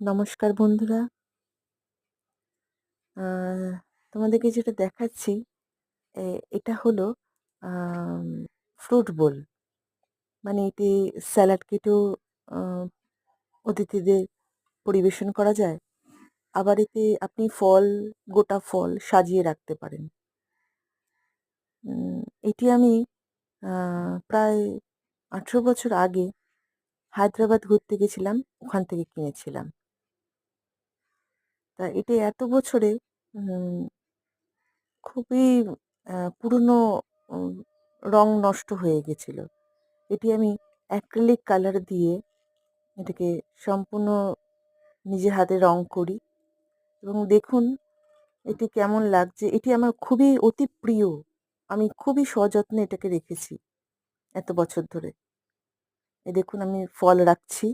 নমস্কার বন্ধুরা। তোমাদেরকে যেটা দেখাচ্ছি এটা হলো ফ্রুট বোল মানে এটি স্যালাড কেটেও অতিথিদের পরিবেশন করা যায়। আবার এতে আপনি ফল, গোটা ফল সাজিয়ে রাখতে পারেন। এটি আমি প্রায় আঠেরো বছর আগে হায়দ্রাবাদ ঘুরতে গেছিলাম, ওখান থেকে কিনেছিলাম। তা এটি এত বছরে খুবই পুরনো রং নষ্ট হয়ে গেছিল। এটি আমি অ্যাক্রিলিক কালার দিয়ে এটাকে সম্পূর্ণ নিজের হাতে রং করি এবং দেখুন এটি কেমন লাগছে। এটি আমার খুবই অতি প্রিয়। আমি খুবই সযত্নে এটাকে রেখেছি এত বছর ধরে। এ দেখুন আমি ফল রাখছি।